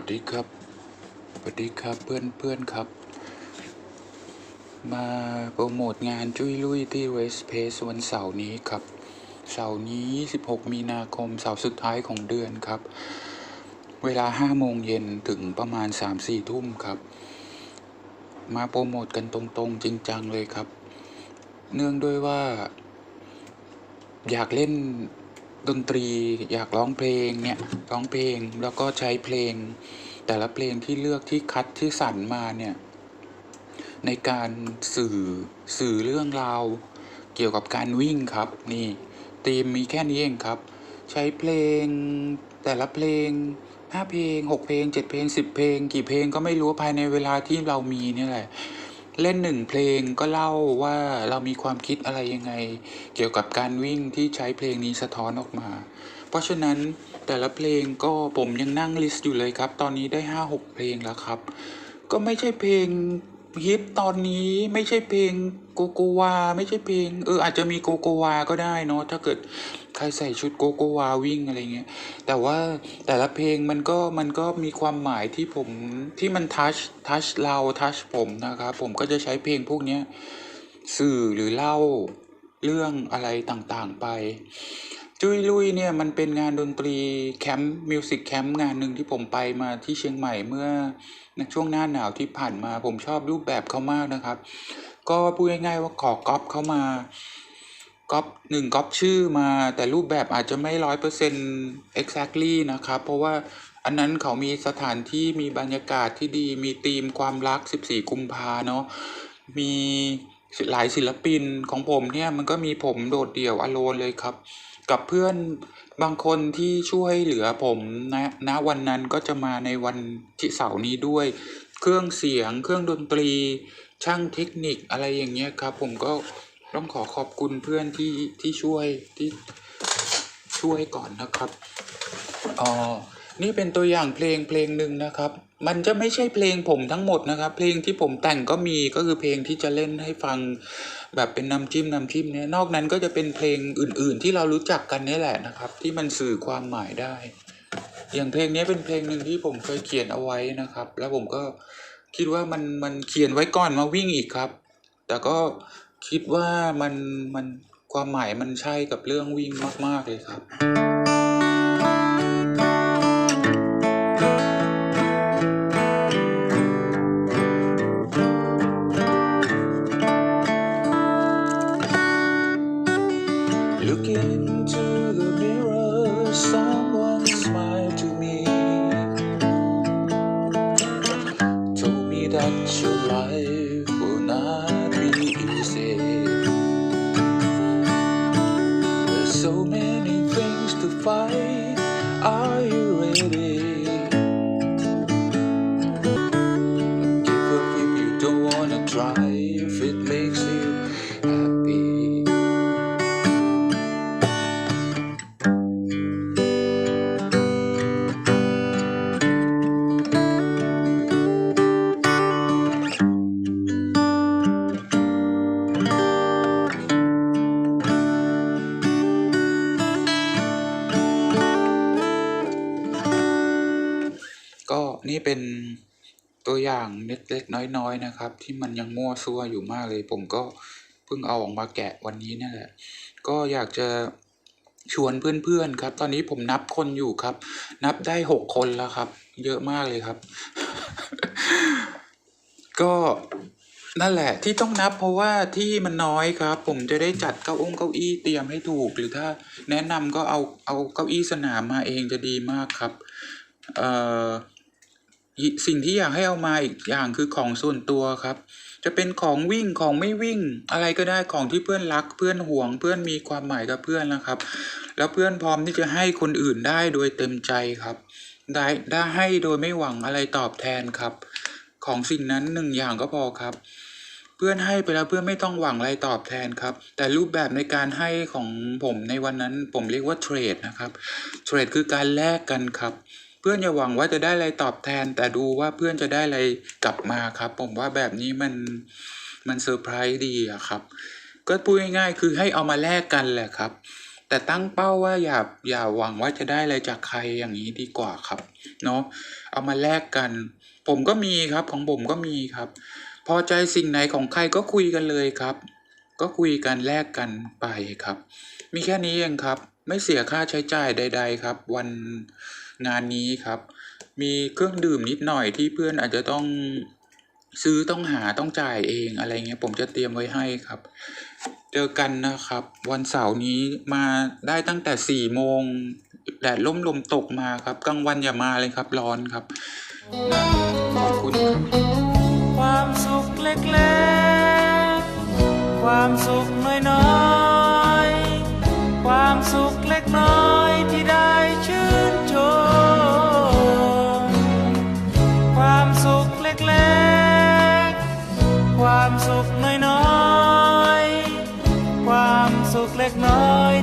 วัสดีครับสวัสดีครับเพื่อนเพื่อนครับ มาโปรโมทงานจุ้ยลุยที่เวสเพสวันเสาร์นี้ครับ เสาร์นี้ 16 มีนาคมเสาร์สุดท้ายของเดือนครับ เวลา 5 โมงเย็นถึงประมาณ 3-4 ทุ่มครับ มาโปรโมทกันตรงๆ จริงจังเลยครับ เนื่องด้วยว่า อยากเล่น ดนตรีอยากร้องเพลงเนี่ยร้องเพลงแล้วก็ใช้เพลง แต่ละเพลงที่เลือกที่คัดที่สรรมาเนี่ยในการสื่อสื่อเรื่องราวเกี่ยวกับการวิ่งครับนี่ธีมมีแค่นี้เองครับ ใช้เพลงแต่ละเพลงห้าเพลงหกเพลงเจ็ดเพลงสิบเพลง กี่เพลงก็ไม่รู้ภายในเวลาที่เรามีนี่แหละ เล่นหนึ่งเพลงก็เล่าว่าเรามีความคิดอะไรยังไง เกี่ยวกับการวิ่งที่ใช้เพลงนี้สะท้อนออกมา เพราะฉะนั้นแต่ละเพลงก็ผมยังนั่งลิสต์อยู่เลยครับ ตอนนี้ได้ห้าหกเพลงแล้วครับ ก็ไม่ใช่เพลง ฮิตตอนนี้ไม่ใช่เพลงโกโกวา ไม่ใช่เพลงเอออาจจะมีโกโกวาก็ได้เนาะถ้าเกิดใครใส่ชุดโกโกวาวิ่งอะไรเงี้ยแต่ว่าแต่ละเพลงมันก็มันก็มีความหมายที่ผมที่มันทัชทัชเราทัชผมนะครับผมก็จะใช้เพลงพวกเนี้ยสื่อหรือเล่าเรื่องอะไรต่างๆไป จุ้ยลุยเนี่ยมันเป็นงานดนตรีแคมป์มิวสิกแคมป์งานหนึ่งที่ผมไปมาที่เชียงใหม่เมื่อในช่วงหน้าหนาวที่ผ่านมาผมชอบรูปแบบเขามากนะครับ ก็พูดง่ายๆว่าขอก๊อปเขามาก๊อปหนึ่งก๊อปชื่อมาแต่รูปแบบอาจจะไม่ร้อยเปอร์เซ็นต์ exactly นะครับ เพราะว่าอันนั้นเขามีสถานที่มีบรรยากาศที่ดีมีธีมความรัก 14 กุมภาเนาะมีหลายศิลปินของผมเนี่ยมันก็มีผมโดดเดี่ยวอโลนเลยครับ กับเพื่อนบางคนที่ช่วยเหลือผมนะณวันนั้นก็จะมาในวันที่เสาร์นี้ด้วย เครื่องเสียง เครื่องดนตรี ช่างเทคนิคอะไรอย่างเงี้ยครับ ผมก็ต้องขอขอบคุณเพื่อนที่ที่ช่วยที่ช่วยก่อนนะครับอ๋อนี่เป็นตัวอย่างเพลงเพลงหนึ่งนะครับ มันจะไม่ใช่เพลงผมทั้งหมดนะครับ เพลงที่ผมแต่งก็มีก็คือเพลงที่จะเล่นให้ฟัง แบบเป็นน้ำจิ้มน้ำจิ้มเนี่ยนอกนั้นก็จะเป็นเพลงอื่น ๆ ที่เรารู้จักกันนี่แหละนะครับ ที่มันสื่อความหมายได้ อย่างเพลงนี้เป็นเพลงหนึ่งที่ผมเคยเขียนเอาไว้นะครับ แล้วผมก็คิดว่ามันมันเขียนไว้ก่อนมาวิ่งอีกครับ แต่ก็คิดว่ามันมันความหมายมันใช่กับเรื่องวิ่งมาก ๆเลยครับ so many things to fight. Are you นี่เป็นตัวอย่างเล็กๆน้อย ๆ นะครับ ที่มันยังมั่วซั่วอยู่มากเลย ผมก็เพิ่งเอาออกมาแกะวันนี้นี่แหละ ก็อยากจะชวนเพื่อนๆครับ ตอนนี้ผมนับคนอยู่ครับ นับได้หกคนแล้วครับ เยอะมากเลยครับ ก็นั่นแหละที่ต้องนับเพราะว่าที่มันน้อยครับ ผมจะได้จัดเก้าองเก้าอี้เตรียมให้ถูก หรือถ้าแนะนำก็เอาเอาเก้าอี้สนามมาเองจะดีมากครับ เอ่อ สิ่งที่อยากให้เอามาอีกอย่างคือของส่วนตัวครับ จะเป็นของวิ่งของไม่วิ่ง อะไรก็ได้ของที่เพื่อนรักเพื่อนห่วง เพื่อนมีความหมายกับเพื่อนนะครับ แล้วเพื่อนพร้อมที่จะให้คนอื่นได้โดยเต็มใจครับ ได้ได้ให้โดยไม่หวังอะไรตอบแทนครับ ของสิ่งนั้นหนึ่งอย่างก็พอครับ เพื่อนให้ไปแล้วเพื่อนไม่ต้องหวังอะไรตอบแทนครับ แต่รูปแบบในการให้ของผมในวันนั้นผมเรียกว่าเทรดนะครับเทรดคือการแลกกันครับ พื่อนอย่าหวังว่าจะได้อะไรตอบแทน แต่ดูว่าเพื่อนจะได้อะไรกลับมาครับ ผมว่าแบบนี้มันมันเซอร์ไพรส์ดีอะครับ ก็พูดง่ายๆคือให้เอามาแลกกันแหละครับ แต่ตั้งเป้าว่าอย่าอย่าหวังว่าจะได้อะไรจากใครอย่างนี้ดีกว่าครับเนาะเอามาแลกกัน ผมก็มีครับของผมก็มีครับ พอใจสิ่งไหนของใครก็คุยกันเลยครับ ก็คุยกันแลกกันไปครับ มีแค่นี้เองครับ ไม่เสียค่าใช้จ่ายใด ๆ ครับ วัน งานนี้ครับ มีเครื่องดื่มนิดหน่อยที่เพื่อนอาจจะต้องซื้อต้องหาต้องจ่ายเองอะไรเงี้ยผมจะเตรียมไว้ให้ครับ เจอกันนะครับ วันเสาร์นี้มาได้ตั้งแต่สี่โมงแดดล่มลมตกมาครับกลางวันอย่ามาเลยครับร้อนครับขอบคุณครับ ความสุขเล็กๆ ความสุข ล็กความสุขน้อยๆ ความสุขเล็กน้อย